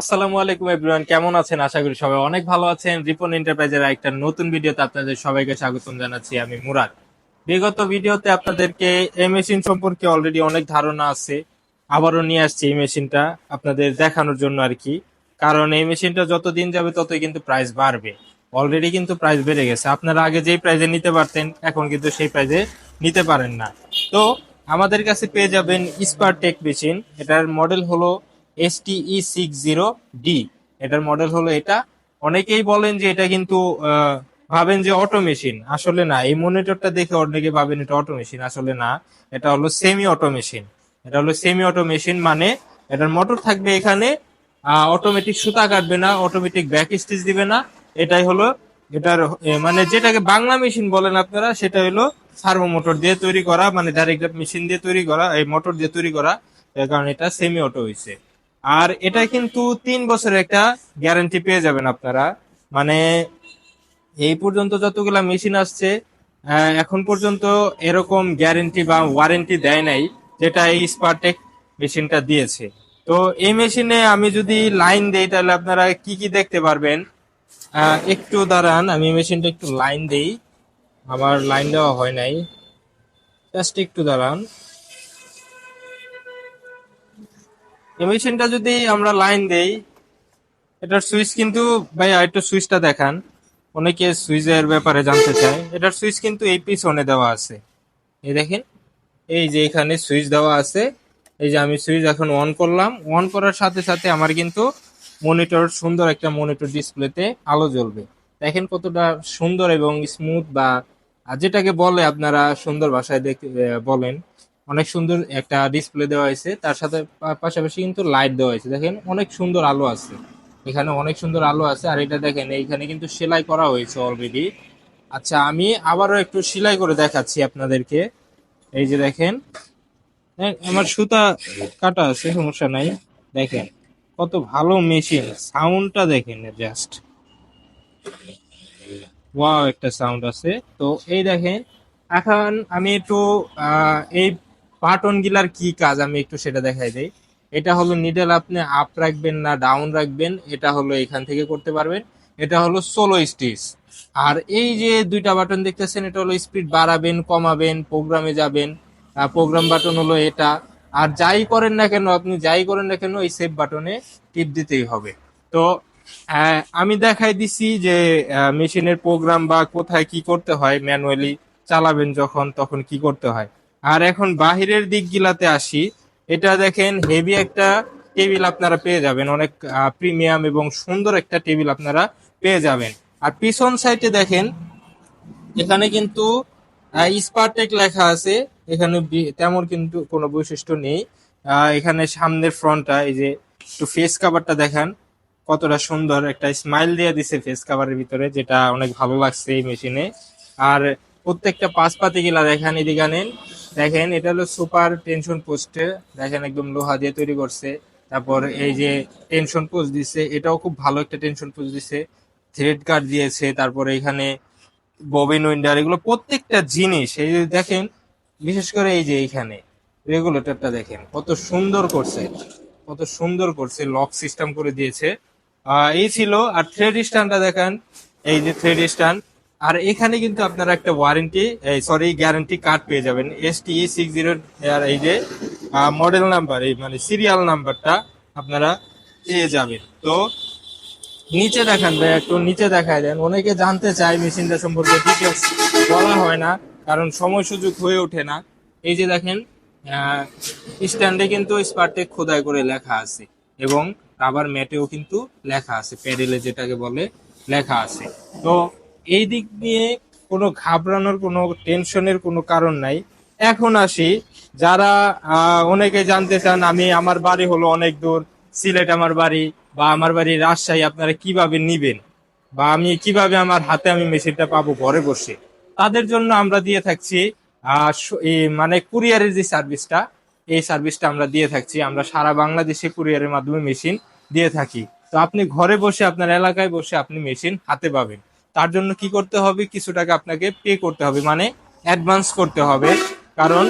আসসালামু আলাইকুম এভরিওয়ান কেমন আছেন? আশা করি সবাই অনেক ভালো আছেন। রিপন এন্টারপ্রাইজের একটা নতুন ভিডিওতে আপনাদের সবাইকে স্বাগতম জানাচ্ছি আমি মুরাদ। বিগত ভিডিওতে আপনাদেরকে এই মেশিন সম্পর্কে অলরেডি অনেক ধারণা আছে। আবারও নিয়ে আসছি এই মেশিনটা আপনাদের দেখানোর জন্য আর কি। কারণ এই মেশিনটা যত দিন যাবে, ততই কিন্তু প্রাইস বাড়বে। অলরেডি কিন্তু প্রাইস বেড়ে গেছে। আপনারা আগে যেই প্রাইজে নিতে পারতেন, এখন কিন্তু সেই প্রাইজে নিতে পারেন না। তো আমাদের কাছে পেয়ে যাবেন স্পার টেক মেশিন এটার মডেল হলো S T six zero D এটার মডেল হলো এটা। অনেকেই বলেন যে এটা কিন্তু ভাবেন যে অটো মেশিন আসলে না, এই মনিটরটা দেখে অনেকে ভাবেন এটা অটো মেশিন আসলে না, এটা হলো সেমি অটো মেশিন এটা হলো সেমি অটো মেশিন মানে এটার মোটর থাকবে এখানে অটোমেটিক সুতা কাটবে না অটোমেটিক ব্যাক স্টিচ দিবে না। এটাই হলো এটার মানে যেটাকে বাংলা মেশিন বলেন আপনারা, সেটা হলো সার্ভো মোটর দিয়ে তৈরি করা মানে ডাইরেক্ট মেশিন দিয়ে তৈরি করা, এই মোটর দিয়ে তৈরি করা, এর কারণে এটা সেমি অটো হয়েছে আর এটা কিন্তু তিন বছরের একটা গ্যারান্টি পেয়ে যাবেন আপনারা। মানে এই পর্যন্ত যতগুলা মেশিন আসছে এখন পর্যন্ত এরকম গ্যারেন্টি বা ওয়ারেন্টি দেয় নাই যেটা এই স্পারটেক মেশিনটা দিয়েছে। তো এই মেশিনে আমি যদি লাইন দেই, তাহলে আপনারা কি কি দেখতে পারবেন? একটু দাঁড়ান, আমি মেশিনটা একটু লাইন দেই। আমার লাইন দেওয়া হয় নাই। জাস্ট একটু দাঁড়ান। এই মেশিনটা যদি আমরা লাইন দেই, এটার সুইচ কিন্তু ভাই একটু সুইচটা দেখান। অনেকে সুইচের ব্যাপারে জানতে চায়। এটার সুইচ কিন্তু এই পিছনে দেওয়া আছে। এই দেখেন, এই যে এখানে সুইচ দেওয়া আছে, এই যে আমি সুইচ এখন অন করলাম। অন করার সাথে সাথে আমার কিন্তু মনিটর সুন্দর একটা মনিটর ডিসপ্লেতে আলো জ্বলবে। দেখেন কতটা সুন্দর এবং স্মুথ বা যেটাকে বলে আপনারা সুন্দর ভাষায় দেখতে বলেন। অনেক সুন্দর একটা ডিসপ্লে দেওয়া হয়েছে। তার সাথে পাশাপাশি কিন্তু লাইট দেওয়া হয়েছে। দেখেন অনেক সুন্দর আলো আছে। এখানে অনেক সুন্দর আলো আছে। আর এটা দেখেন এইখানে কিন্তু সেলাই করা হয়েছে অলরেডি আচ্ছা আমি আবারও একটু সেলাই করে দেখাচ্ছি আপনাদেরকে। এই যে দেখেন হ্যাঁ, আমার সুতা কাটা আছে সমস্যা নাই। দেখেন কত ভালো মেশিন সাউন্ডটা দেখেন জাস্ট ওয়াও একটা সাউন্ড আছে। তো এই দেখেন এখন আমি একটু এই বাটন গিলার কি কাজ? আমি একটু সেটা দেখাই দেই। এটা হলো নিডেল আপনি আপ রাখবেন না ডাউন রাখবেন, এটা হলো এখান থেকে করতে পারবেন। এটা হলো সোলো স্টিচ আর এই যে দুইটা বাটন দেখতেছেন, এটা হলো স্পিড বাড়াবেন, কমাবেন প্রোগ্রামে যাবেন। প্রোগ্রাম বাটন হলো এটা। আর যাই করেন না কেন, আপনি যাই করেন না কেন, এই সেভ বাটনে টিপ দিতেই হবে। তো আমি দেখাই দিছি যে মেশিনের প্রোগ্রাম বা কোথায় কি করতে হয় ম্যানুয়ালি চালাবেন যখন, তখন কি করতে হয়। আর এখন বাহিরের দিক দিকগুলাতে আসি, এটা দেখেন হেভি একটা টেবিল আপনারা পেয়ে যাবেন, অনেক প্রিমিয়াম এবং সুন্দর একটা টেবিল আপনারা পেয়ে যাবেন। আর পিছন সাইডে দেখেন, এখানে কিন্তু স্পারটেক লেখা আছে, এখানে তেমন কিন্তু কোনো বৈশিষ্ট্য নেই। এখানে সামনের ফ্রন্টটা এই যে একটু ফেস কাভারটা দেখান, কতটা সুন্দর একটা স্মাইল দিয়ে দিছে ফেস কাভারের ভিতরে, যেটা অনেক ভালো লাগছে এই মেশিনে আর প্রত্যেকটা পাঁচ পাতি গিলা দেখেন, এদিকে আনেন দেখেন, এটা হলো সুপার টেনশন পোস্টে দেখেন, একদম লোহা দিয়ে তৈরি করছে। তারপর এই যে টেনশন পোস্ট দিছে, এটাও খুব ভালো একটা টেনশন পোস্ট দিছে। থ্রেড কার্ড দিয়েছে, তারপরে এখানে ববিন উইন্ডার এগুলো প্রত্যেকটা জিনিস। এই যে দেখেন, বিশেষ করে এই যে এইখানে রেগুলেটরটা দেখেন, কত সুন্দর করছে। কত সুন্দর করছে লক সিস্টেম করে দিয়েছে। এই ছিল, আর থ্রেড স্ট্যান্ডটা দেখেন, এই যে থ্রেড স্ট্যান্ড আর এখানে কিন্তু আপনারা একটা ওয়ারেন্টি সরি গ্যারান্টি কার্ড পেয়ে যাবেন। এস টি সিক্স জিরো আর এই যে মডেল নাম্বার এই মানে সিরিয়াল নাম্বারটা আপনারা পেয়ে যাবেন। তো নিচে দেখান ভাই, একটু নিচে দেখায় দেন। অনেকে জানতে চায় মেশিনটা সম্পর্কে ডিটেলস বলা হয় না, কারণ সময় সুযোগ হয়ে ওঠে না। এই যে দেখেন স্ট্যান্ডে কিন্তু স্পার্টেক খোদাই করে লেখা আছে, এবং রাবার ম্যাটেও কিন্তু লেখা আছে, প্যাডেলে যেটাকে বলে লেখা আছে। তো এই দিক নিয়ে কোনো ঘাবড়ানোর, কোনো টেনশনের কোনো কারণ নাই। এখন আসি, যারা অনেকে জানতে চান, আমি, আমার বাড়ি হলো অনেক দূর, সিলেট আমার বাড়ি, বা আমার বাড়ি রাজশাহী, আপনারা কীভাবে নিবেন? বা আমি কীভাবে আমার হাতে আমি মেশিনটা পাবো, ঘরে বসে? তাদের জন্য আমরা দিয়ে থাকছি মানে কুরিয়ারের যে সার্ভিসটা, এই সার্ভিসটা আমরা দিয়ে থাকছি। আমরা সারা বাংলাদেশে কুরিয়ারের মাধ্যমে মেশিন দিয়ে থাকি। তো আপনি ঘরে বসে, আপনার এলাকায় বসে আপনি মেশিন হাতে পাবেন। তার জন্য কি করতে হবে? কিছু টাকা আপনাকে পে করতে হবে মানে অ্যাডভান্স করতে হবে। কারণ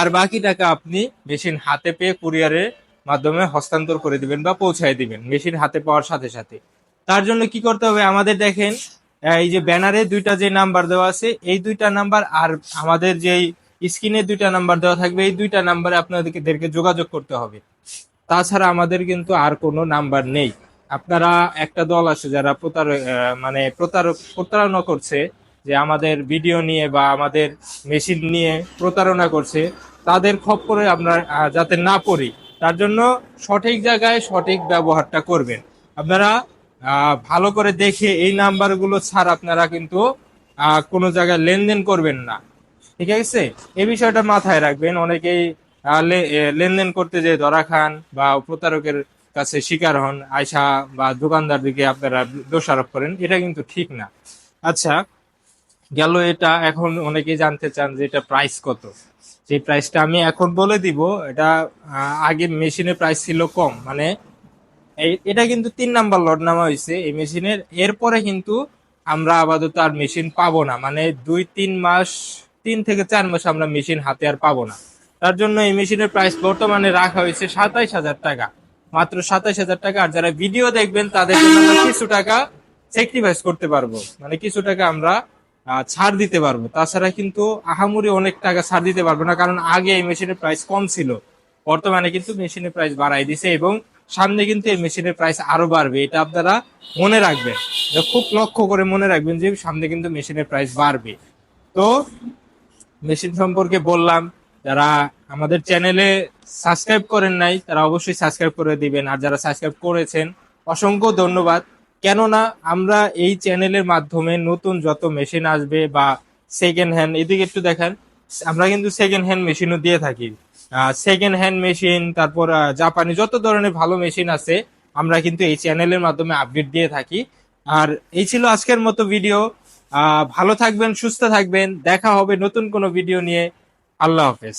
আর বাকি টাকা আপনি মেশিন হাতে পেয়ে কুরিয়ারে মাধ্যমে হস্তান্তর করে দিবেন বা পৌঁছায় দিবেন মেশিন হাতে পাওয়ার সাথে সাথে। তার জন্য কি করতে হবে? আমাদের দেখেন এই যে ব্যানারে দুইটা যে নাম্বার দেওয়া আছে, এই দুইটা নাম্বার আর আমাদের যেই স্ক্রিনে দুইটা নাম্বার দেওয়া থাকবে, এই দুইটা নাম্বারে আপনাদেরকে যোগাযোগ করতে হবে। তাছাড়া আমাদের কিন্তু আর কোনো নাম্বার নেই। আপনারা একটা দল আছে যারা প্রতার আহ, মানে প্রতারক প্রতারণা করছে যে আমাদের ভিডিও নিয়ে বা আমাদের মেশিন নিয়ে প্রতারণা করছে তাদের খপ্পরে আমরা যাতে না পড়ি তার জন্য সঠিক জায়গায় সঠিক ব্যবহারটা করবেন। আপনারা ভালো করে দেখে এই নাম্বারগুলো ছাড়া আপনারা কিন্তু কোনো জায়গায় লেনদেন করবেন না। ঠিক আছে? এই বিষয়টা মাথায় রাখবেন। অনেকেই লেনদেন করতে যে ধরা খান বা প্রতারকের কাছে শিকার হন আয়সা বা দোকানদার দিকে আপনারা দোষারোপ করেন, এটা কিন্তু ঠিক না। আচ্ছা গেল এটা, এখন অনেকেই জানতে চান যে এটা প্রাইস কত? যে প্রাইসটা আমি এখন বলে দিব, এটা আগে মেশিনের প্রাইস ছিল কম মানে এটা কিন্তু তিন নাম্বার লট নামা হয়েছে এই মেশিনের, এরপরে কিন্তু আমরা আপাতত আর মেশিন পাবো না মানে দুই, তিন মাস, তিন থেকে চার মাস আমরা মেশিন হাতে আর পাবো না। তার জন্য এই মেশিনের প্রাইস বর্তমানে রাখা হয়েছে সাতাইশ হাজার টাকা। মাত্র সাতাইশ হাজার টাকা। আর যারা ভিডিও দেখবেন, তাদের জন্য কিছু টাকা স্যাক্রিফাইস করতে পারব। মানে কিছু টাকা আমরা ছাড় দিতে পারব। তাছাড়া কিন্তু আহামরি অনেক টাকা ছাড় দিতে পারব না, কারণ আগে এই মেশিনের প্রাইস কম ছিল। বর্তমানে কিন্তু মেশিনের প্রাইস বাড়াই দিছে এবং সামনে কিন্তু এই মেশিনের প্রাইস আরও বাড়বে। এটা আপনারা মনে রাখবেন। খুব লক্ষ্য করে মনে রাখবেন যে সামনে কিন্তু মেশিনের প্রাইস বাড়বে। তো মেশিন সম্পর্কে বললাম, যারা আমাদের চ্যানেলে সাবস্ক্রাইব করেন নাই, তারা অবশ্যই সাবস্ক্রাইব করে দিবেন। আর যারা সাবস্ক্রাইব করেছেন, অসংখ্য ধন্যবাদ। কেননা, আমরা এই চ্যানেলের মাধ্যমে নতুন যত মেশিন আসবে বা সেকেন্ড হ্যান্ড এদিকে একটু দেখেন, আমরা কিন্তু সেকেন্ড হ্যান্ড মেশিনও দিয়ে থাকি। সেকেন্ড হ্যান্ড মেশিন তারপর জাপানি যত ধরনের ভালো মেশিন আছে, আমরা কিন্তু এই চ্যানেলের মাধ্যমে আপডেট দিয়ে থাকি। আর এই ছিল আজকের মতো ভিডিও ভালো থাকবেন, সুস্থ থাকবেন। দেখা হবে নতুন কোনো ভিডিও নিয়ে। আল্লাহ হাফেজ।